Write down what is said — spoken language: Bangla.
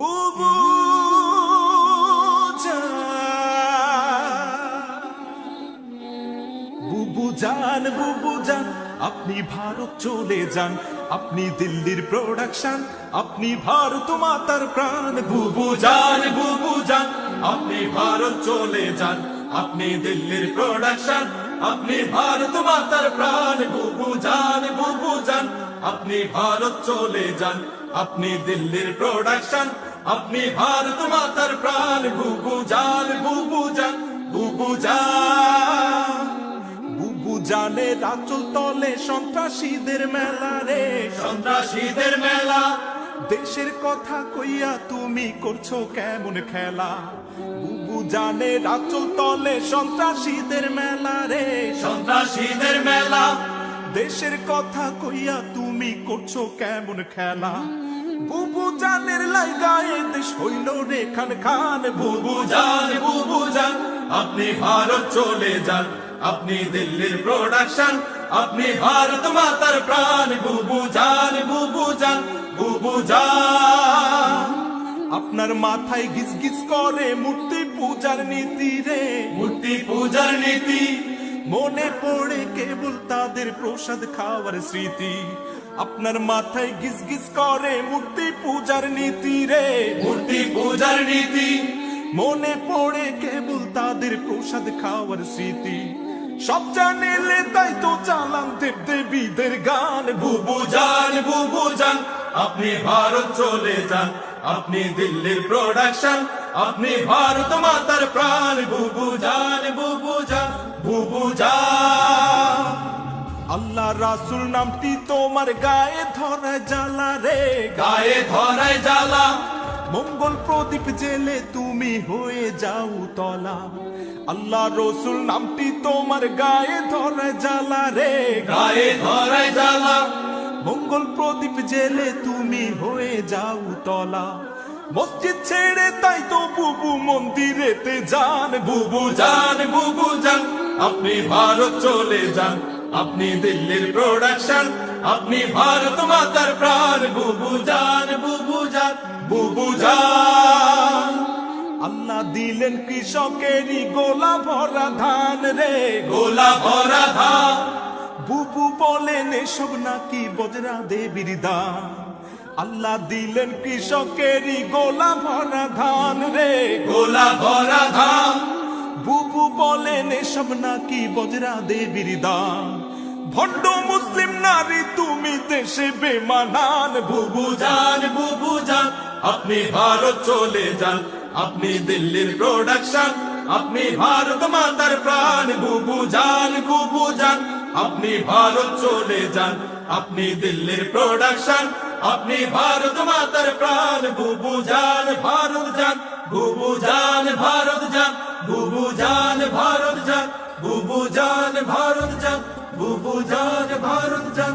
বুবু জান বুবু জান আপনি ভারত চলে যান, আপনি দিল্লির প্রোডাকশন আপনি ভারত মাতার প্রাণ। বুবু জান বুবু জান আপনি ভারত চলে যান, আপনি দিল্লির প্রোডাকশন আপনি ভারত মাতার প্রাণ। বুবু জান বুবু জান আপনি ভারত চলে যান, আপনি দিল্লির প্রোডাকশন আপনি ভারত মাতার প্রাণ বুবু জান বুবু জান বুবু জান। বুবু জানে রাচল তলে সন্ত্রাসীদের মেলা রে। সন্ত্রাসীদের মেলা। দেশের কথা কইয়া তুমি করছ কেমন খেলা? বুবু জানে রাচল তলে সন্ত্রাসীদের মেলা রে। সন্ত্রাসীদের মেলা। দেশের কথা কইয়া তুমি করছ কেমন খেলা? বুবু জানের লাইগায়ে দেশ হইল রে খান খান। বুবু জান বুবু জান আপনি ভারত চলে যান আপনি দিল্লির প্রোডাকশন আপনি ভারত মাতার প্রাণ। বুবু জান বুবু জান বুবু জান। আপনার মাথায় গিজ গিজ করে মূর্তি পূজার নীতি রে। মূর্তি পূজার নীতি। মনে পড়ে কেবল তাদের প্রসাদ খাওয়ার স্মৃতি। আপনার মাথায় গিজ গিজ করে মূর্তি পূজার নীতি রে। মূর্তি পূজার নীতি। মনে পড়ে কেবল তাদের প্রসাদ খাওয়ার স্মৃতি। সব জানিলে তাই তো চালান দেব দেবীদের গান। বুবু জান বুবু জান আপনি ভারত চলে যান। আপনি দিল্লির প্রোডাকশন আপনি ভারত মাতার প্রাণ। বুবু জান বুবু জান বুবু জান আল্লাহ রাসুল নামটি তোমার গায়ে ধরায় জ্বালা রে। গায়ে ধরায় জ্বালা। মঙ্গল প্রদীপ জেলে তুমি হয়ে যাও তলা। আল্লাহ রসুল নামটি তোমার গায়ে ধরায় জ্বালা রে। গায়ে ধরায় জ্বালা। মঙ্গল প্রদীপ জেলে তুমি হয়ে যাও তলা। মসজিদ ছেড়ে তাই তো বুবু মন্দিরেতে যান। বুবু যান বুবু যান আপনি ভারত চলে যান। আপনি দিল্লির প্রোডাকশন আপনি ভারত মাতার প্রাণ বুবু যান বুবু যান বুবু যান। আল্লাহ দিলেন কৃষকেরই গোলা ভরা ধান রে। গোলা ভরা ধান। বুবু বলেন এসব নাকি বজরা দেবীর দান। আল্লাহ দিলেন কৃষকেরই গোলা ভরা ধান রে। গোলা ভরা বলেন, এসব নাকি বজরা দেবীর দান ভণ্ড মুসলিম নারী, তুমি দেশে বেমানান। বুবু জান বুবু জান আপনি ভারত চলে যান। আপনি দিল্লির প্রোডাকশন আপনি ভারত মাতার প্রাণ। বুবু জান বুবু জান আপনি ভারত চলে যান। আপনি দিল্লির প্রোডাকশন আপনি ভারত মাতার প্রাণ। বুবু জান ভারত যান, বুবু জান ভারত যান বুবু জান ভারত জান বুবু জান ভারত জান বুবু জান ভারত যান